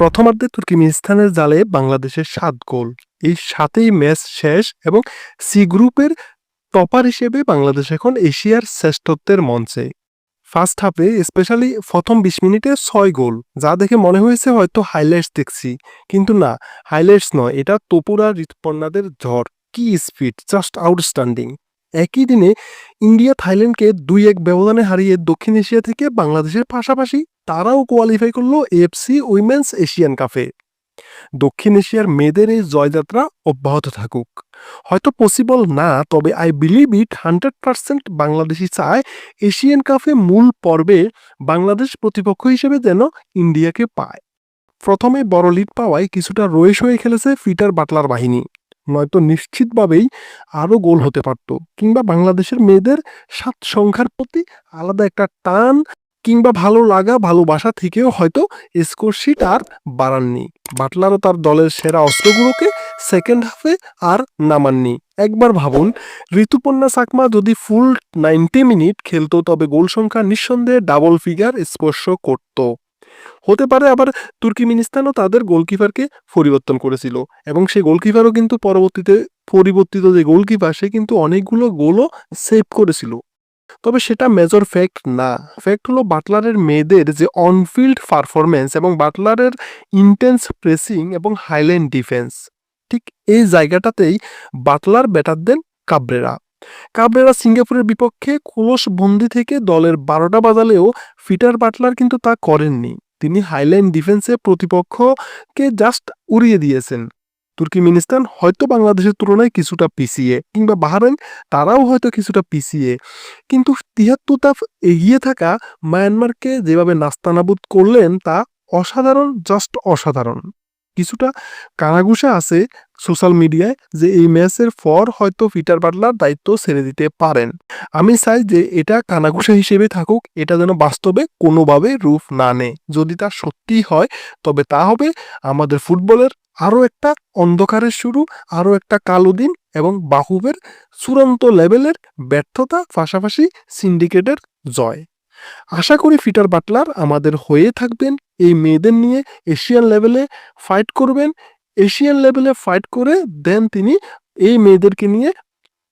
প্রথমার্ধে তুর্কিমিনিস্তানের জালে বাংলাদেশের সাত গোল। এই সাতেই ম্যাচ শেষ এবং সি গ্রুপের টপার হিসেবে বাংলাদেশ এখন এশিয়ার শ্রেষ্ঠত্বের মঞ্চে। ফার্স্ট হাফে স্পেশালি প্রথম বিশ মিনিটে ছয় গোল, যা দেখে মনে হয়েছে হয়তো হাইলাইটস দেখছি। কিন্তু না, হাইলাইটস নয়, এটা তপুরা ঋতুপর্ণাদের ঝড়। কি স্পিড, জাস্ট আউটস্ট্যান্ডিং। একই দিনে ইন্ডিয়া থাইল্যান্ডকে দুই এক ব্যবধানে হারিয়ে দক্ষিণ এশিয়া থেকে বাংলাদেশের পাশাপাশি তারাও কোয়ালিফাই করল এফসি উইমেন্স এশিয়ান কাপে দক্ষিণ এশিয়ার মেয়েদের এই জয়যাত্রা অব্যাহত থাকুক। হয়তো পসিবল না, তবে I believe it hundred percent Bangladeshi চায় এশিয়ান কাপে মূল পর্বে বাংলাদেশ প্রতিপক্ষ হিসেবে যেন ইন্ডিয়াকে পায়। প্রথমে বড় লিড পাওয়ায় কিছুটা রয়েস হয়ে খেলেছে ফিটার বাটলার বাহিনী। নয়তো নিশ্চিতভাবেই আরও গোল হতে পারত কিংবা বাংলাদেশের মেয়েদের সাত সংখ্যার প্রতি আলাদা একটা টান কিংবা ভালো লাগা ভালোবাসা থেকেও হয়তো স্কোরশিট আর বাড়াননি। বাটলারও তার দলের সেরা অস্ত্রগুলোকে সেকেন্ড হাফে আর নামাননি। একবার ভাবুন ঋতুপর্ণা সাকমা যদি ফুল নাইনটি মিনিট খেলতো তবে গোল সংখ্যা নিঃসন্দেহে ডাবল ফিগার স্পর্শ করত। হতে পারে আবার তুর্কিমিনিস্তানও তাদের গোলকিপারকে পরিবর্তন করেছিল এবং সেই গোলকিপারও কিন্তু পরবর্তীতে পরিবর্তিত যে গোলকিপার, সে কিন্তু অনেকগুলো গোলও সেভ করেছিল। তবে সেটা মেজর ফ্যাক্ট না। ফ্যাক্ট হলো বাটলারের মেয়েদের যে অনফিল্ড পারফরমেন্স এবং বাটলারের ইন্টেন্স প্রেসিং এবং হাইল্যান্ড ডিফেন্স ঠিক এই জায়গাটাতেই Butler better than Cabrera. Cabrera সিঙ্গাপুরের বিপক্ষে কলস বন্দি থেকে দলের বারোটা বাজালেও ফিটার বাটলার কিন্তু তা করেননি। তিনি হাইলাইন ডিফেন্সে প্রতিপক্ষকে জাস্ট উড়িয়ে দিয়েছেন। তুর্কিমিনিস্তান হয়তো বাংলাদেশের তুলনায় কিছুটা পিছিয়ে, কিংবা বাহারাইন তারাও হয়তো কিছুটা পিছিয়ে। কিন্তু তিয়াত্তরটা এগিয়ে থাকা মায়ানমারকে যেভাবে নাস্তানাবুদ করলেন, তা অসাধারণ জাস্ট অসাধারণ। কিছুটা কানাঘুষা আছে সোশ্যাল মিডিয়ায় যে এই ম্যাচের পর হয়তো পিটার বাটলার দায়িত্ব ছেড়ে দিতে পারেন। আমি চাই যে এটা কানাঘুষা হিসেবে থাকুক, এটা যেন বাস্তবে কোনোভাবে রূপ না নেয়। যদি তা সত্যিই হয়, তবে তা হবে আমাদের ফুটবলের আরও একটা অন্ধকারের শুরু, আরও একটা কালো দিন এবং বাহুবের চূড়ান্ত লেভেলের ব্যর্থতা পাশাপাশি সিন্ডিকেটের জয়। আশা করি ফিটার বাটলার আমাদের হয়ে থাকবেন। এই মেয়েদের নিয়ে এশিয়ান লেভেলে ফাইট করবেন। এশিয়ান লেভেলে ফাইট করে দেন তিনি এই মেয়েদেরকে নিয়ে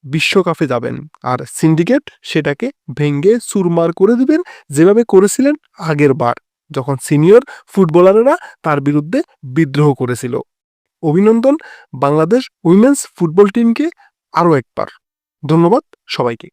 বিশ্বকাপে যাবেন। আর সিন্ডিকেট সেটাকে ভেঙ্গে সুরমার করে দিবেন। যেভাবে করেছিলেন আগের বার, যখন সিনিয়র ফুটবলাররা তার বিরুদ্ধে বিদ্রোহ করেছিল। অভিনন্দন, বাংলাদেশ উইমেন্স ফুটবল টিমকে আরও একবার। ধন্যবাদ সবাইকে।